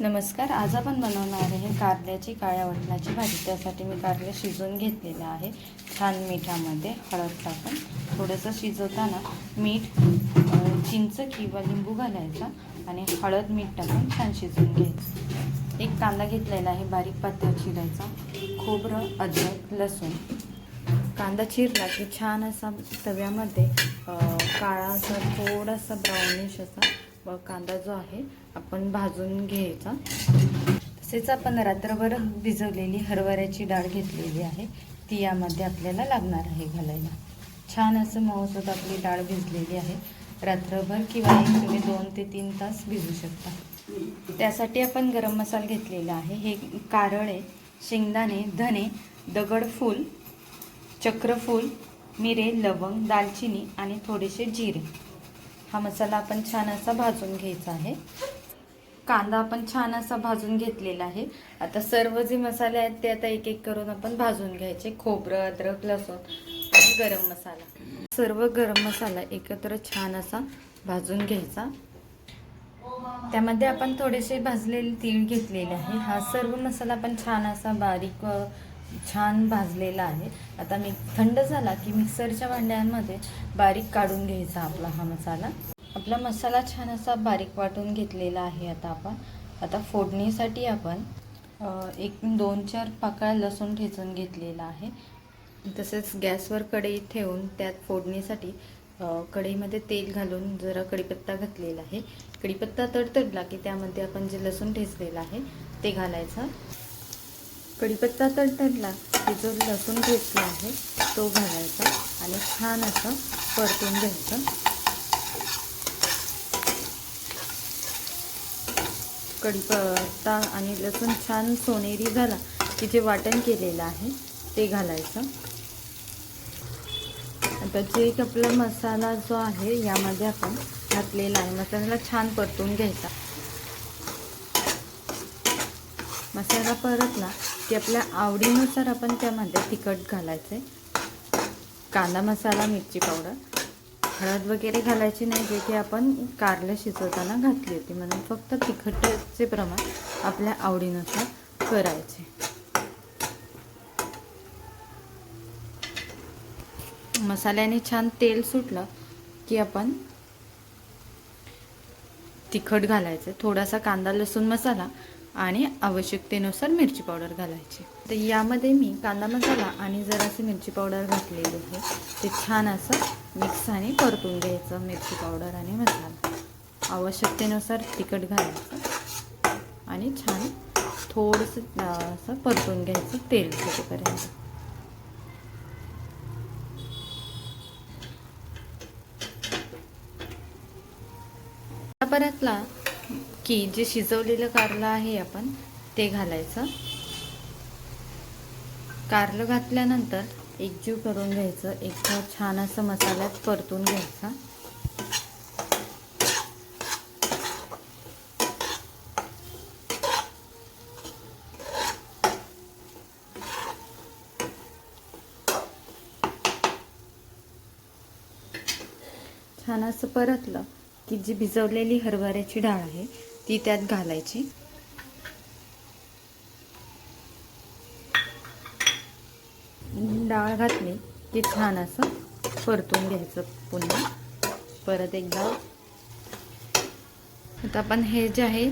नमस्कार आज आपण बनवणार आहे कारल्याची काळ्या वटणाची भाजी. त्यासाठी मी कारलं शिजवून घेतलेलं आहे. छान मिठामध्ये हळद टाकून थोडंसं शिजवताना मीठ चिंच किंवा लिंबू घालायचा आणि हळद मीठ टाकून छान शिजवून घ्यायचं. एक कांदा घेतलेला आहे बारीक पातळ चिरायचा. खोबरं अद्रक लसूण. कांदा चिरला की छान असा तव्यामध्ये काळा असा थोडासा ब्राउनिश असा कांदा जो आहे आपण भाजून घ्यायचा. तसेच आपण रात्रभर भिजवलेली हरभऱ्याची डाळ घेतलेली आहे. ती यामध्ये आपल्याला लागणार आहे घालायला. छान असं मऊसत आपली डाळ भिजलेली आहे. रात्रभर किंवा एक तुम्ही दोन ते तीन तास भिजू शकता. त्यासाठी आपण गरम मसाला घेतलेला आहे. हे कारळे शेंगदाणे धने दगडफूल चक्रफूल मिरे लवंग दालचिनी आणि थोडेसे जिरे. हा मसाला आपण छान असा भाजून घ्यायचा आहे. कांदा आपण छान असा भाजून घेतलेला आहे. आता सर्व जे मसाले आहेत ते आता एक एक करून आपण भाजून घ्यायचे. खोबरं अद्रक लसूण आणि गरम मसाला. सर्व गरम मसाला एकत्र छान असा भाजून घ्यायचा. त्यामध्ये आपण थोडेसे भाजलेले तीळ घेतलेले आहे. हा सर्व मसाला पण छान असा बारीक छान भाजलेला आहे. आता मी थंड झाला की मिक्सरच्या भांड्यांमध्ये बारीक काढून घ्यायचा आपला हा मसाला. आपला मसाला छान असा बारीक वाटून घेतलेला आहे आता आपण. आता फोडणीसाठी आपण एक दोन चार पाकळ्या लसूण ठेचून घेतलेला आहे. तसेच गॅसवर कढई ठेवून त्यात फोडणीसाठी कढईमध्ये तेल घालून जरा कढीपत्ता घातलेला आहे. कढीपत्ता तडतडला की त्यामध्ये आपण जे लसूण ठेचलेलं आहे ते घालायचं. कढीपत्ता तडतडला की जो लसूण ठेचला आहे तो घालायचा आणि छान असं परतून घ्यायचं. कढीपत्ता आणि लसूण छान सोनेरी झाला की जे वाटण केलेलं आहे ते घालायचं. आता जे एक आपला मसाला जो आहे यामध्ये आपण घातलेला आहे. मसाल्याला छान परतून घ्यायचा. मसाला परतला की आपल्या आवडीनुसार आपण त्यामध्ये तिखट घालायचे कांदा मसाला मिरची पावडर. हळद वगैरे घालायची नाही जे की आपण कारलं शिजवताना घातली होती. म्हणून फक्त तिखटचे प्रमाण आपल्या आवडीनुसार करायचे. मसाल्याने छान तेल सुटलं की आपण तिखट घालायचं. थोडासा कांदा लसूण मसाला आणि आवश्यकतेनुसार मिरची पावडर घालायची. तर यामध्ये मी कांदा मसाला आणि जराशी मिरची पावडर घातलेली आहे. ते छान असं मिक्साने परतून घ्यायचं मिरची पावडर आणि मसाला. आवश्यकतेनुसार तिखट घालायचं आणि छान थोडंसं असं परतून घ्यायचं तेल सुटेपर्यंत. परतला की जे शिजवलेलं कारलं आहे आपण ते घालायचं. कारलं घातल्यानंतर एकजीव करून घ्यायचं. एक छान असं मसाल्यात परतून घ्यायचा. छान असं परतलं की जी भिजवलेली हरभऱ्याची डाळ आहे ती त्यात घालायची. डाळ घातली की छान असं परतून घ्यायचं पुन्हा. परत एकदा. आता आपण हे जे आहे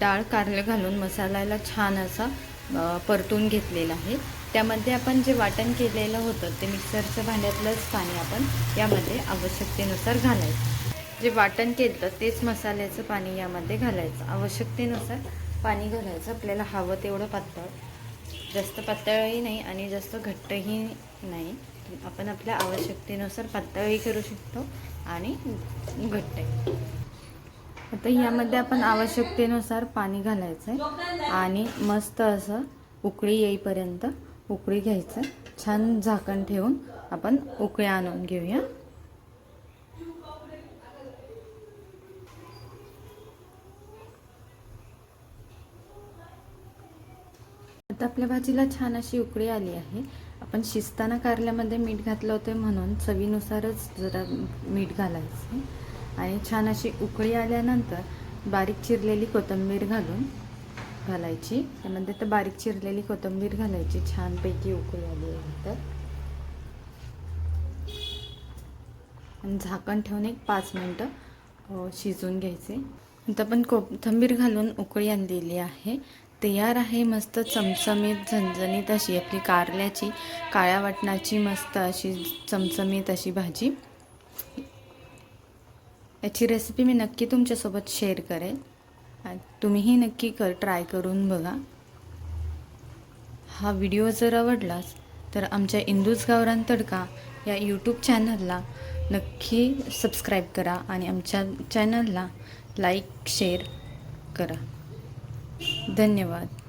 डाळ कारलं घालून मसाल्याला छान असा परतून घेतलेला आहे. त्यामध्ये आपण जे वाटण केलेलं होतं ते मिक्सरच्या भांड्यातलंच पाणी आपण यामध्ये आवश्यकतेनुसार घालायचं. जे वाटण केलं तेच मसाल्याचं पाणी यामध्ये घालायचं. आवश्यकतेनुसार पाणी घालायचं. आपल्याला हवं तेवढं पातळ. जास्त पातळही नाही आणि जास्त घट्टही नाही. आपण आपल्या आवश्यकतेनुसार पातळही करू शकतो आणि घट्टही. आता यामध्ये आपण आवश्यकतेनुसार पाणी घालायचं आहे आणि मस्त असं उकळी येईपर्यंत उकळी घ्यायचं. छान झाकण ठेवून आपण उकळी आणून घेऊया. आता आपल्या भाजीला छान अशी उकळी आली आहे. आपण शिजताना कारल्यामध्ये मीठ घातलं होतं म्हणून चवीनुसारच जरा मीठ घालायचं. आणि छान अशी उकळी आल्यानंतर बारीक चिरलेली कोथिंबीर घालून घालायची. त्यामध्ये तर बारीक चिरलेली कोथिंबीर घालायची. छानपैकी उकळी आली आहे तर. आणि झाकण ठेवून एक पाच मिनटं शिजून शिजवून घ्यायचे. नंतर पण कोथिंबीर घालून उकळी आणलेली आहे. तयार आहे मस्त चमचमीत झणझणीत अशी आपली कारल्याची काळ्या वाटणाची मस्त अशी चमचमीत अशी भाजी. याची रेसिपी मी नक्की तुमच्यासोबत शेअर करेल. तुम्हीही नक्की कर ट्राय करून बघा. हा व्हिडिओ जर आवडलाच तर आमच्या इंदूज गावरान तडका या यूट्यूब चॅनलला नक्की सबस्क्राईब करा आणि आमच्या चॅनलला लाईक शेअर करा. धन्यवाद.